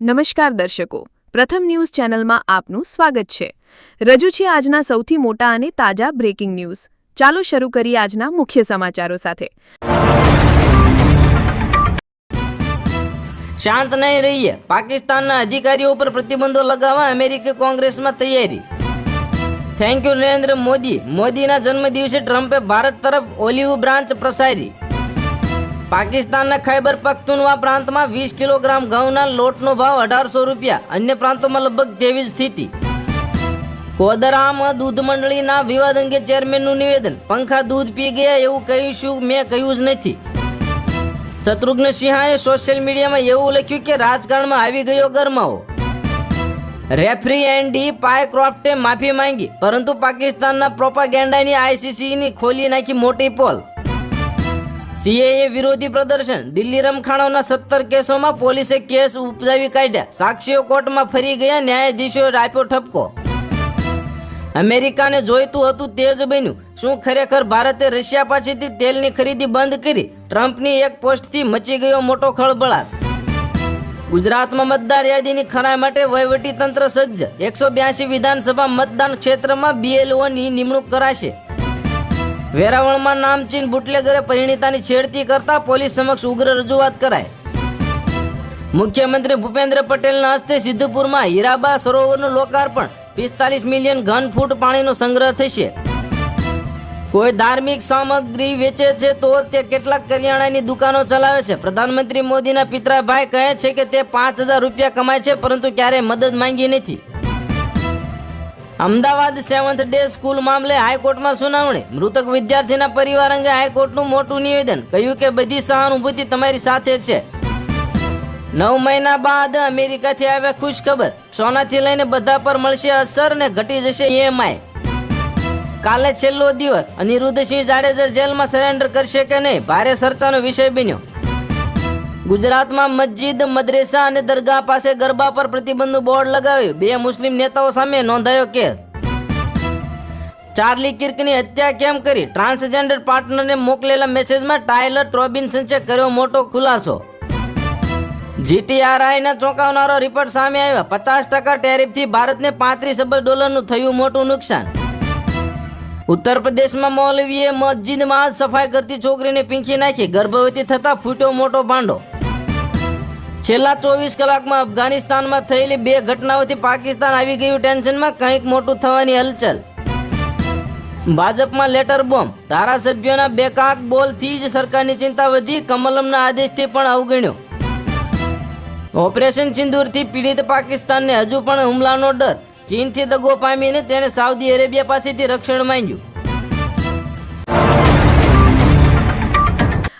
નમસ્કાર દર્શકો, પ્રથમ ન્યૂઝ ચેનલમાં આપનું સ્વાગત છે. રજૂ છે આજના સૌથી મોટા અને તાજા બ્રેકિંગ ન્યૂઝ. ચાલો શરૂ કરીએ આજના મુખ્ય સમાચારો સાથે. શાંત નહીં રહીએ. પાકિસ્તાનના અધિકારીઓ પર પ્રતિબંધો લગાવવા અમેરિકી કોંગ્રેસમાં તૈયારી. Thank you Narendra Modi. મોદીના જન્મદિવસે ટ્રમ્પે ભારત તરફ ઓલિવ બ્રાન્ચ પ્રસારી. પાકિસ્તાનના ખૈબર પખ્તુનવા પ્રાંતમાં વીસ કિલોગ્રામ ઘઉંના લોટનો ભાવ અઢારસો રૂપિયા. અન્ય પ્રાંતોમાં લગભગ તેવી સ્થિતિ. કોદરામ દૂધ મંડળીના વિવાદ અંગે ચેરમેનનું નિવેદન. પંખા દૂધ પી ગયા એવું કહીશું મેં કહ્યું જ નથી. શત્રુઘ્ન સિંહાએ સોશિયલ મીડિયામાં એવું લખ્યું કે રાજકારણમાં આવી ગયો ગરમાવો. રેફરી એન્ડી પાયક્રોફ્ટે માફી માંગી, પરંતુ પાકિસ્તાનના પ્રોપાગેન્ડાની આઈસીસીની ખોલી નાખી મોટી પોલ. સીએએ વિરોધી પ્રદર્શન. દિલ્હી રમખાણોના સત્તર કેસોમાં પોલીસે કેસ ઉપજાવી કાઢ્યા. સાક્ષીઓ કોર્ટમાં ફરી ગયા ન્યાયાધીશોએ આપ્યો ઠપકો. અમેરિકાને જોઈતું હતું તે જ બન્યું. શું ખરેખર ભારતે રશિયા પાસેથી તેલની ખરીદી બંધ કરી? ટ્રમ્પની એક પોસ્ટથી મચી ગયો મોટો ખળબળાટ. ગુજરાતમાં મતદાર યાદીની ખરાઈ માટે વહીવટી તંત્ર સજ્જ. એકસો બ્યાસી વિધાનસભા મતદાન ક્ષેત્રમાં બીએલઓની નિમણૂક કરાશે. વેરાવળમાં નામચીન બુટલેગરે પરિણીતાની છેડતી કરતા પોલીસ સમક્ષ ઉગ્ર રજૂઆત કરાય મુખ્યમંત્રી ભૂપેન્દ્ર પટેલના હસ્તે સિદ્ધપુરમાં હીરાબા સરોવરનું લોકાર્પણ. પિસ્તાલીસ મિલિયન ઘન ફૂટ પાણીનો સંગ્રહ થશે. કોઈ ધાર્મિક સામગ્રી વેચે છે તો તે કેટલાક કરિયાણાની દુકાનો ચલાવે છે. પ્રધાનમંત્રી મોદીના પિતરાભાઈ કહે છે કે તે પાંચ હજાર રૂપિયા કમાય છે, પરંતુ ક્યારેય મદદ માંગી નથી. અમદાવાદ સેવન્થ ડે સ્કૂલ મામલે હાઈકોર્ટમાં સુનાવણી. મૃતક વિદ્યાર્થીના પરિવાર અંગે હાઈકોર્ટનું મોટું નિવેદન. કહ્યું કે બધી સહાનુભૂતિ તમારી સાથે છે. નવ મહિના બાદ અમેરિકાથી આવ્યા ખુશ ખબર સોનાથી લઈને બધા પર મળશે અસર ને ઘટી જશે ઈએમઆઈ કાલે છેલ્લો દિવસ. અનિરુદ્ધસિંહ જાડેજા જેલમાં સરેન્ડર કરશે કે નહીં? ભારે ચર્ચાનો વિષય બન્યો. ગુજરાતમાં મસ્જિદ, મદ્રેસા અને દરગાહ પાસે ગરબા પર પ્રતિબંધનું બોર્ડ લગાવ્યું. બે મુસ્લિમ નેતાઓ સામે નોંધાયો કેસ ચાર્લી કિર્કની હત્યા કેમ કરી? ટ્રાન્સજેન્ડર પાર્ટનરને મોકલેલા મેસેજમાં ટાયલર ટ્રોબિન્સન્સે કર્યો મોટો ખુલાસો. જીટીઆરઆઈના ચોંકાવનારો રિપોર્ટ સામે આવ્યો. પચાસ ટકા ટેરિફથી ભારતને પાંત્રીસ અબજ ડોલરનું થયું મોટું નુકસાન. ઉત્તર પ્રદેશમાં મૌલવીએ મસ્જિદમાં સફાઈ કરતી છોકરીને પીંખી નાખી. ગર્ભવતી થતા ફૂટ્યો મોટો ભાંડો. છેલ્લા ચોવીસ કલાકમાં અફઘાનિસ્તાનમાં થયેલી બે ઘટનાઓથી પાકિસ્તાન આવી ગયું ટેન્શનમાં કંઈક મોટું થવાની હલચલ. ભાજપમાં લેટર બોમ્બ. ધારાસભ્યોના બેકાક બોલથી જ સરકારની ચિંતા વધી, કમલમના આદેશથી પણ અવગણ્યો. ઓપરેશન સિંદૂરથી પીડિત પાકિસ્તાનને હજુ પણ હુમલાનો ડર. ચીનથી દગો પામીને તેણે સાઉદી અરેબિયા પાસેથી રક્ષણ માંગ્યું.